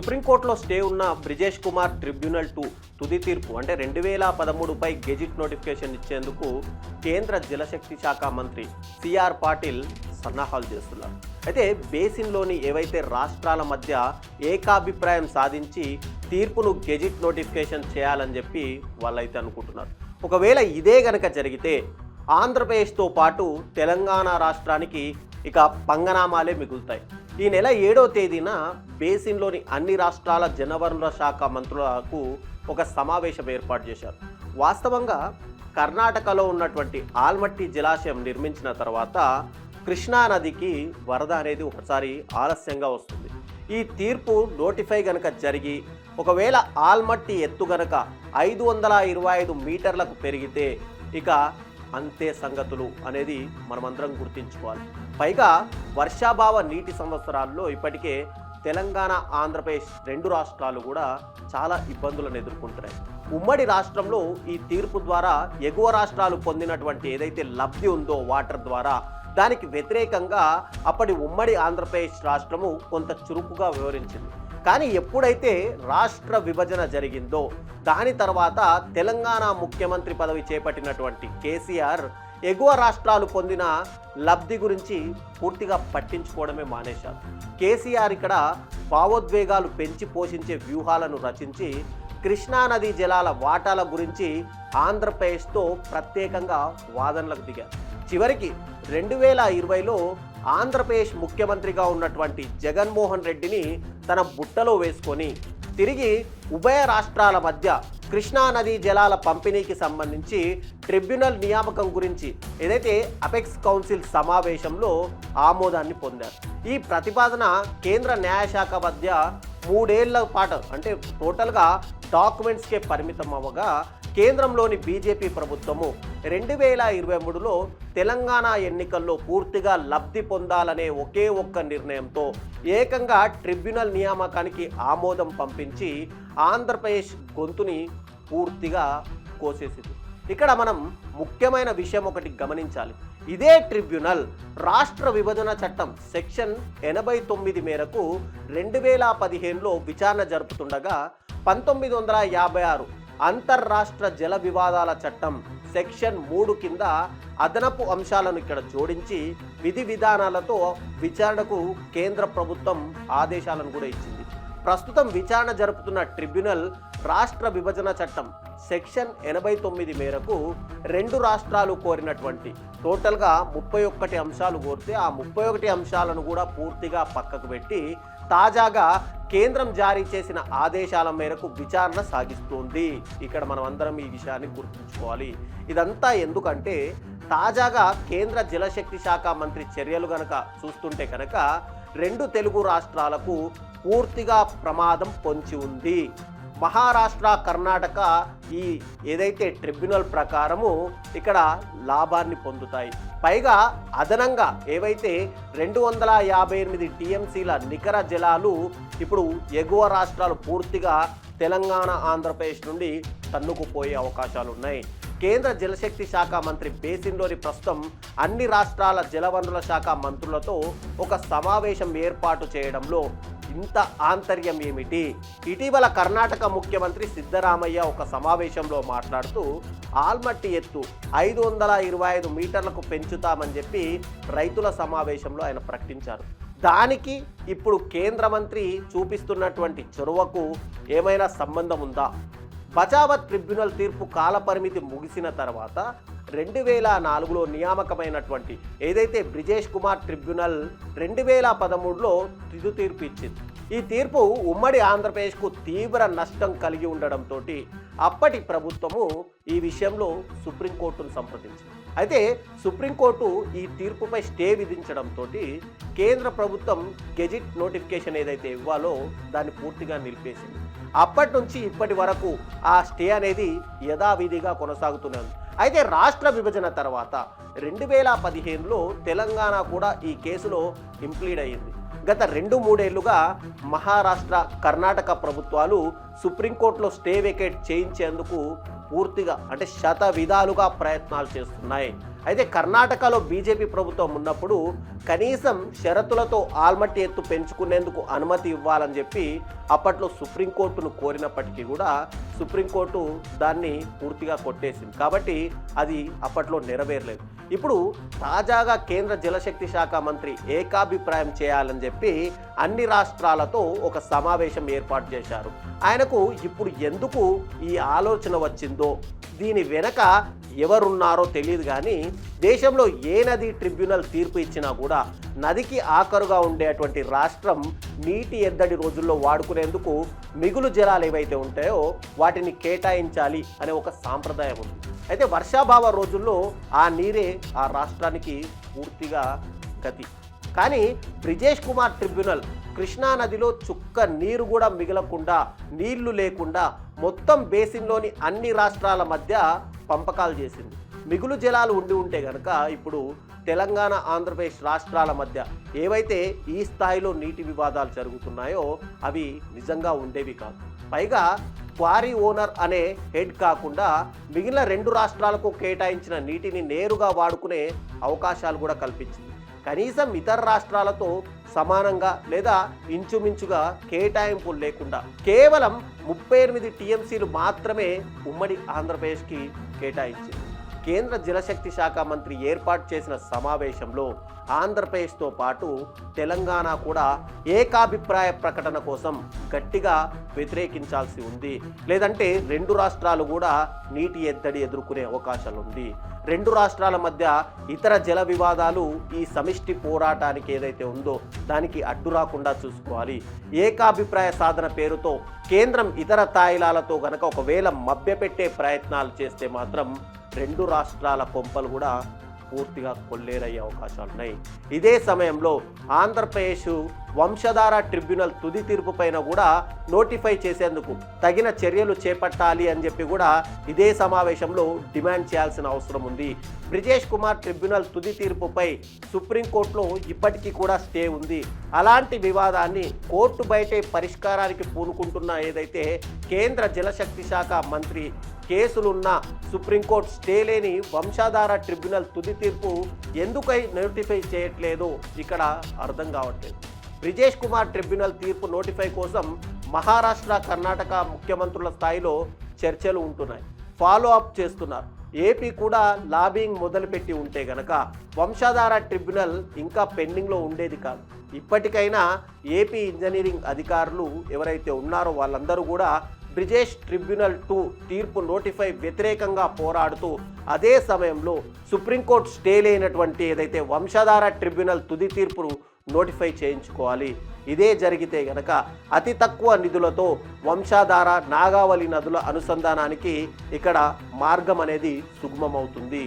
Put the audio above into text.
సుప్రీంకోర్టులో స్టే ఉన్న Brijesh Kumar tribunal two తుది తీర్పు అంటే రెండు వేల పదమూడుపై గెజిట్ నోటిఫికేషన్ ఇచ్చేందుకు కేంద్ర జలశక్తి శాఖ మంత్రి సిఆర్ పాటిల్ సన్నాహాలు చేస్తున్నారు. అయితే బేసిన్లోని ఏవైతే రాష్ట్రాల మధ్య ఏకాభిప్రాయం సాధించి తీర్పును గెజిట్ నోటిఫికేషన్ చేయాలని చెప్పి వాళ్ళైతే అనుకుంటున్నారు. ఒకవేళ ఇదే గనక జరిగితే ఆంధ్రప్రదేశ్తో పాటు తెలంగాణ రాష్ట్రానికి ఇక పంగనామాలే మిగులుతాయి. ఈ నెల ఏడో తేదీన బేసిన్లోని అన్ని రాష్ట్రాల జనవనరుల శాఖ మంత్రులకు ఒక సమావేశం ఏర్పాటు చేశారు. వాస్తవంగా కర్ణాటకలో ఉన్నటువంటి ఆల్మట్టి జలాశయం నిర్మించిన తర్వాత కృష్ణా నదికి వరద అనేది ఒకసారి ఆలస్యంగా వస్తుంది. ఈ తీర్పు నోటిఫై గనక జరిగి ఒకవేళ ఆల్మట్టి ఎత్తు గనక ఐదు వందల ఇరవై ఐదు మీటర్లకు పెరిగితే ఇక అంతే సంగతులు అనేది మనమందరం గుర్తించుకోవాలి. పైగా వర్షాభావ నీటి సంవత్సరాల్లో ఇప్పటికే తెలంగాణ ఆంధ్రప్రదేశ్ రెండు రాష్ట్రాలు కూడా చాలా ఇబ్బందులను ఎదుర్కొంటున్నాయి. ఉమ్మడి రాష్ట్రంలో ఈ తీర్పు ద్వారా ఎగువ రాష్ట్రాలు పొందినటువంటి ఏదైతే లబ్ధి ఉందో వాటర్ ద్వారా దానికి వ్యతిరేకంగా అప్పటి ఉమ్మడి ఆంధ్రప్రదేశ్ రాష్ట్రము కొంత చురుకుగా వివరించింది. కానీ ఎప్పుడైతే రాష్ట్ర విభజన జరిగిందో దాని తర్వాత తెలంగాణ ముఖ్యమంత్రి పదవి చేపట్టినటువంటి కేసీఆర్ ఎగువ రాష్ట్రాలు పొందిన లబ్ధి గురించి పూర్తిగా పట్టించుకోవడమే మానేశారు. కేసీఆర్ ఇక్కడ భావోద్వేగాలు పెంచి పోషించే వ్యూహాలను రచించి కృష్ణానదీ జలాల వాటాల గురించి ఆంధ్రప్రదేశ్తో ప్రత్యేకంగా వాదనలకు దిగారు. చివరికి రెండు వేల ఇరవైలో ఆంధ్రప్రదేశ్ ముఖ్యమంత్రిగా ఉన్నటువంటి జగన్మోహన్ రెడ్డిని తన బుట్టలో వేసుకొని తిరిగి ఉభయ రాష్ట్రాల మధ్య కృష్ణా నదీ జలాల పంపిణీకి సంబంధించి ట్రిబ్యునల్ నియామకం గురించి ఏదైతే అపెక్స్ కౌన్సిల్ సమావేశంలో ఆమోదాన్ని పొందారు. ఈ ప్రతిపాదన కేంద్ర న్యాయశాఖ మధ్య మూడేళ్ళ పాటు అంటే టోటల్గా డాక్యుమెంట్స్కే పరిమితం అవ్వగా కేంద్రంలోని బీజేపీ ప్రభుత్వము రెండు వేల ఇరవై మూడులో తెలంగాణ ఎన్నికల్లో పూర్తిగా లబ్ధి పొందాలనే ఒకే ఒక్క నిర్ణయంతో ఏకంగా ట్రిబ్యునల్ నియామకానికి ఆమోదం పంపించి ఆంధ్రప్రదేశ్ గొంతుని పూర్తిగా కోసేసింది. ఇక్కడ మనం ముఖ్యమైన విషయం ఒకటి గమనించాలి. ఇదే ట్రిబ్యునల్ రాష్ట్ర విభజన చట్టం సెక్షన్ ఎనభై తొమ్మిది మేరకు రెండు వేల పదిహేనులో విచారణ జరుపుతుండగా పంతొమ్మిది వందల యాభై ఆరు అంతర్రాష్ట్ర జల వివాదాల చట్టం సెక్షన్ మూడు కింద అదనపు అంశాలను ఇక్కడ జోడించి విధి విధానాలతో విచారణకు కేంద్ర ప్రభుత్వం ఆదేశాలను కూడా ఇచ్చింది. ప్రస్తుతం విచారణ జరుపుతున్న ట్రిబ్యునల్ రాష్ట్ర విభజన చట్టం సెక్షన్ ఎనభై తొమ్మిది మేరకు రెండు రాష్ట్రాలు కోరినటువంటి టోటల్గా ముప్పై ఒక్కటి అంశాలు కోరితే ఆ ముప్పై ఒకటి అంశాలను కూడా పూర్తిగా పక్కకు పెట్టి తాజాగా కేంద్రం జారీ చేసిన ఆదేశాల మేరకు విచారణ సాగిస్తోంది. ఇక్కడ మనం అందరం ఈ విషయాన్ని గుర్తుంచుకోవాలి. ఇదంతా ఎందుకంటే తాజాగా కేంద్ర జలశక్తి శాఖ మంత్రి చర్యలు గనక చూస్తుంటే కనుక రెండు తెలుగు రాష్ట్రాలకు పూర్తిగా ప్రమాదం పొంచి ఉంది. మహారాష్ట్ర కర్ణాటక ఈ ఏదైతే ట్రిబ్యునల్ ప్రకారము ఇక్కడ లాభాన్ని పొందుతాయి. పైగా అదనంగా ఏవైతే రెండు వందల యాభై ఎనిమిది టీఎంసీల నికర జలాలు ఇప్పుడు ఎగువ రాష్ట్రాలు పూర్తిగా తెలంగాణ ఆంధ్రప్రదేశ్ నుండి తన్నుకుపోయే అవకాశాలు ఉన్నాయి కేంద్ర జలశక్తి శాఖ మంత్రి బేసిన్లోని ప్రస్తుతం అన్ని రాష్ట్రాల జలవనరుల శాఖ మంత్రులతో ఒక సమావేశం ఏర్పాటు చేయడంలో ఇంత ఆంతర్యం ఏమిటి? ఇటీవల కర్ణాటక ముఖ్యమంత్రి సిద్ధరామయ్య ఒక సమావేశంలో మాట్లాడుతూ ఆల్మట్టి ఎత్తు ఐదు వందల ఇరవై ఐదు మీటర్లకు పెంచుతామని చెప్పి రైతుల సమావేశంలో ఆయన ప్రకటించారు. దానికి ఇప్పుడు కేంద్ర మంత్రి చూపిస్తున్నటువంటి చొరవకు ఏమైనా సంబంధం ఉందా? బచావత్ ట్రిబ్యునల్ తీర్పు కాలపరిమితి ముగిసిన తర్వాత రెండు వేల నాలుగులో నియామకమైనటువంటి ఏదైతే బ్రిజేష్ కుమార్ ట్రిబ్యునల్ రెండు వేల పదమూడులో తుది తీర్పు ఇచ్చింది. ఈ తీర్పు ఉమ్మడి ఆంధ్రప్రదేశ్కు తీవ్ర నష్టం కలిగి ఉండడంతో అప్పటి ప్రభుత్వము ఈ విషయంలో సుప్రీంకోర్టును సంప్రదించింది. అయితే సుప్రీంకోర్టు ఈ తీర్పుపై స్టే విధించడంతో కేంద్ర ప్రభుత్వం గెజిట్ నోటిఫికేషన్ ఏదైతే ఇవ్వాలో దాన్ని పూర్తిగా నిలిపేసింది. అప్పటి నుంచి ఇప్పటి వరకు ఆ స్టే అనేది యథావిధిగా కొనసాగుతున్నది అయితే రాష్ట్ర విభజన తర్వాత రెండు వేల పదిహేనులో తెలంగాణ కూడా ఈ కేసులో ఇంప్లీడ్ అయ్యింది. గత రెండు మూడేళ్ళుగా మహారాష్ట్ర కర్ణాటక ప్రభుత్వాలు సుప్రీంకోర్టులో స్టే వెకేట్ చేయించేందుకు పూర్తిగా అంటే శత విధాలుగా ప్రయత్నాలు చేస్తున్నాయి. అయితే కర్ణాటకలో బీజేపీ ప్రభుత్వం ఉన్నప్పుడు కనీసం షరతులతో ఆల్మట్టి ఎత్తు పెంచుకునేందుకు అనుమతి ఇవ్వాలని చెప్పి అప్పట్లో సుప్రీంకోర్టును కోరినప్పటికీ కూడా సుప్రీంకోర్టు దాన్ని పూర్తిగా కొట్టేసింది. కాబట్టి అది అప్పట్లో నెరవేరలేదు. ఇప్పుడు తాజాగా కేంద్ర జలశక్తి శాఖ మంత్రి ఏకాభిప్రాయం చేయాలని చెప్పి అన్ని రాష్ట్రాలతో ఒక సమావేశం ఏర్పాటు చేశారు. ఆయనకు ఇప్పుడు ఎందుకు ఈ ఆలోచన వచ్చిందో దీని వెనక ఎవరున్నారో తెలియదు కానీ దేశంలో ఏ నది ట్రిబ్యునల్ తీర్పు ఇచ్చినా కూడా నదికి ఆఖరుగా ఉండేటువంటి రాష్ట్రం నీటి ఎద్దడి రోజుల్లో వాడుకునేందుకు మిగులు జలాలు ఏవైతే ఉంటాయో వాటిని కేటాయించాలి అనే ఒక సాంప్రదాయం ఉంది. అయితే వర్షాభావ రోజుల్లో ఆ నీరే ఆ రాష్ట్రానికి పూర్తిగా గతి. కానీ బ్రిజేష్ కుమార్ ట్రిబ్యునల్ కృష్ణా నదిలో చుక్క నీరు కూడా మిగలకుండా నీళ్ళు లేకుండా మొత్తం బేసిన్లోని అన్ని రాష్ట్రాల మధ్య పంపకాలు చేసింది. మిగులు జలాలు ఉండి ఉంటే గనక ఇప్పుడు తెలంగాణ ఆంధ్రప్రదేశ్ రాష్ట్రాల మధ్య ఏవైతే ఈ స్థాయిలో నీటి వివాదాలు జరుగుతున్నాయో అవి నిజంగా ఉండేవి కాదు పైగా క్వారీ ఓనర్ అనే హెడ్ కాకుండా మిగిలిన రెండు రాష్ట్రాలకు కేటాయించిన నీటిని నేరుగా వాడుకునే అవకాశాలు కూడా కల్పించింది. కనీసం ఇతర రాష్ట్రాలతో సమానంగా లేదా ఇంచుమించుగా కేటాయింపులు లేకుండా కేవలం ముప్పై ఎనిమిది టీఎంసీలు మాత్రమే ఉమ్మడి ఆంధ్రప్రదేశ్కి కేటాయించింది. కేంద్ర జలశక్తి శాఖ మంత్రి ఏర్పాటు చేసిన సమావేశంలో ఆంధ్రప్రదేశ్తో పాటు తెలంగాణ కూడా ఏకాభిప్రాయ ప్రకటన కోసం గట్టిగా వ్యతిరేకించాల్సి ఉంది. లేదంటే రెండు రాష్ట్రాలు కూడా నీటి ఎద్దడి ఎదుర్కొనే అవకాశాలు ఉంది. రెండు రాష్ట్రాల మధ్య ఇతర జల వివాదాలు ఈ సమిష్టి పోరాటానికి ఏదైతే ఉందో దానికి అడ్డు రాకుండా చూసుకోవాలి. ఏకాభిప్రాయ సాధన పేరుతో కేంద్రం ఇతర తాయిలాలతో గనక ఒకవేళ మభ్యపెట్టే ప్రయత్నాలు చేస్తే మాత్రం రెండు రాష్ట్రాల కొంపలు కూడా పూర్తిగా కొల్లేరయ్యే అవకాశాలు ఉన్నాయి. ఇదే సమయంలో ఆంధ్రప్రదేశ్ వంశధార ట్రిబ్యునల్ తుది తీర్పు పైన కూడా నోటిఫై చేసేందుకు తగిన చర్యలు చేపట్టాలి అని చెప్పి కూడా ఇదే సమావేశంలో డిమాండ్ చేయాల్సిన అవసరం ఉంది. బ్రిజేష్ కుమార్ ట్రిబ్యునల్ తుది తీర్పుపై సుప్రీంకోర్టులో ఇప్పటికీ కూడా స్టే ఉంది. అలాంటి వివాదాన్ని కోర్టు బయటే పరిష్కారానికి పూనుకుంటున్న ఏదైతే కేంద్ర జలశక్తి శాఖ మంత్రి కేసులున్న సుప్రీంకోర్టు స్టే లేని వంశాధార ట్రిబ్యునల్ తుది తీర్పు ఎందుకై నోటిఫై చేయట్లేదు? ఇక్కడ అర్థం కావట్లేదు. బ్రిజేష్ కుమార్ ట్రిబ్యునల్ తీర్పు నోటిఫై కోసం మహారాష్ట్ర కర్ణాటక ముఖ్యమంత్రుల స్థాయిలో చర్చలు ఉంటున్నాయి. ఫాలో అప్ చేస్తున్నారు. ఏపీ కూడా లాబింగ్ మొదలుపెట్టి ఉంటే గనక వంశాధార ట్రిబ్యునల్ ఇంకా పెండింగ్లో ఉండేది కాదు. ఇప్పటికైనా ఏపీ ఇంజనీరింగ్ అధికారులు ఎవరైతే ఉన్నారో వాళ్ళందరూ కూడా బ్రిజేష్ ట్రిబ్యునల్ టూ తీర్పు నోటిఫై వ్యతిరేకంగా పోరాడుతూ అదే సమయంలో సుప్రీంకోర్టు స్టే లేనటువంటి ఏదైతే వంశధార ట్రిబ్యునల్ తుది తీర్పును నోటిఫై చేయించుకోవాలి. ఇదే జరిగితే గనక అతి తక్కువ నిధులతో వంశాధార నాగావళి నదుల అనుసంధానానికి ఇక్కడ మార్గం అనేది సుగమమవుతుంది.